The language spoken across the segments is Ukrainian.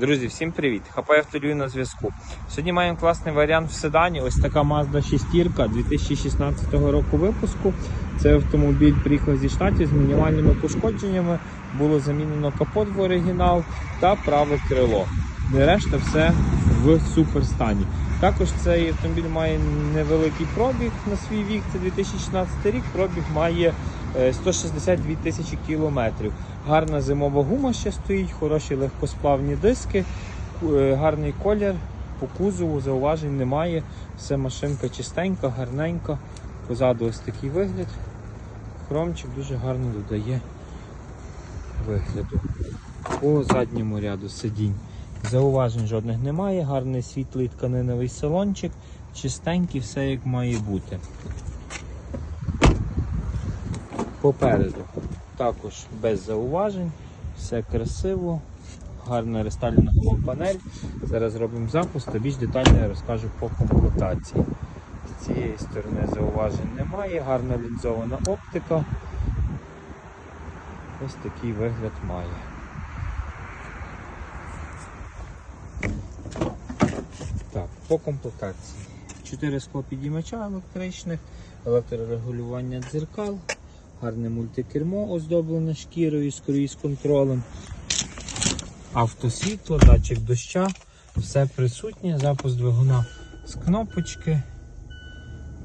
Друзі, всім привіт! Хапай авторію на зв'язку. Сьогодні маємо класний варіант в седані. Ось така Mazda 6 2016 року випуску. Цей автомобіль приїхав зі штатів з мінімальними пошкодженнями. Було замінено капот в оригінал та праве крило. De решта все в суперстані. Також цей автомобіль має невеликий пробіг на свій вік. Це 2016 рік. Пробіг має е, 162 тисячі кілометрів. Гарна зимова гума ще стоїть, хороші легкосплавні диски, е, гарний колір. По кузову зауважень немає. Все машинка чистенька, гарненька. Позаду ось такий вигляд. Хромчик дуже гарно додає вигляду. По задньому ряду сидінь. Зауважень жодних немає, гарний світлий тканиновий салончик, чистенький, все як має бути. Попереду також без зауважень, все красиво, гарна рестайлінгова панель. Зараз робимо запуск та більш детально я розкажу по комплектації. З цієї сторони зауважень немає, гарна лінзована оптика. Ось такий вигляд має. По комплектації. 4 склопідіймача електричних, електрорегулювання дзеркал, гарне мультикермо оздоблене шкірою з круїз контролем, автосвітло, датчик доща, все присутнє, запуск двигуна з кнопочки.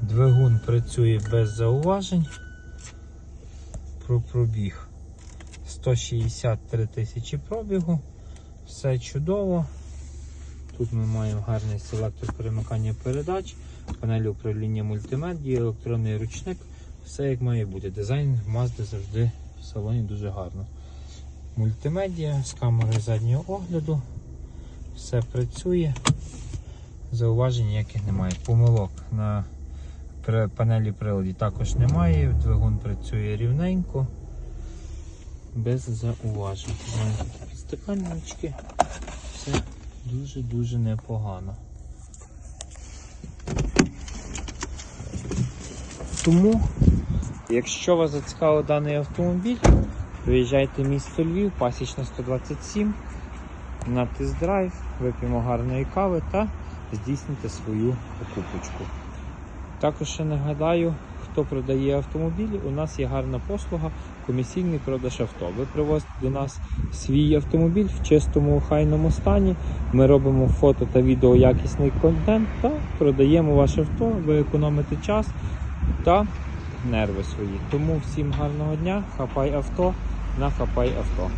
Двигун працює без зауважень. Про пробіг 163 тисячі пробігу. Все чудово. Тут ми маємо гарний селектор перемикання передач, панель управління мультимедії, електронний ручник. Все як має бути. Дизайн Mazda завжди в салоні дуже гарно. Мультимедіа з камерою заднього огляду. Все працює. Зауважень ніяких немає. Помилок на панелі приладі також немає. Двигун працює рівненько, без зауважень. Підстаканнички. Все дуже-дуже непогано. Тому, якщо вас зацікавив даний автомобіль, приїжджайте в місто Львів, пасічна 127, на тест-драйв, вип'ємо гарної кави та здійсните свою покупочку. Також ще нагадаю, хто продає автомобілі, у нас є гарна послуга комісійний продаж авто. Ви привозите до нас свій автомобіль в чистому охайному стані. Ми робимо фото та відео якісний контент та продаємо ваше авто, ви економите час та нерви свої. Тому всім гарного дня, хапай авто на хапай авто.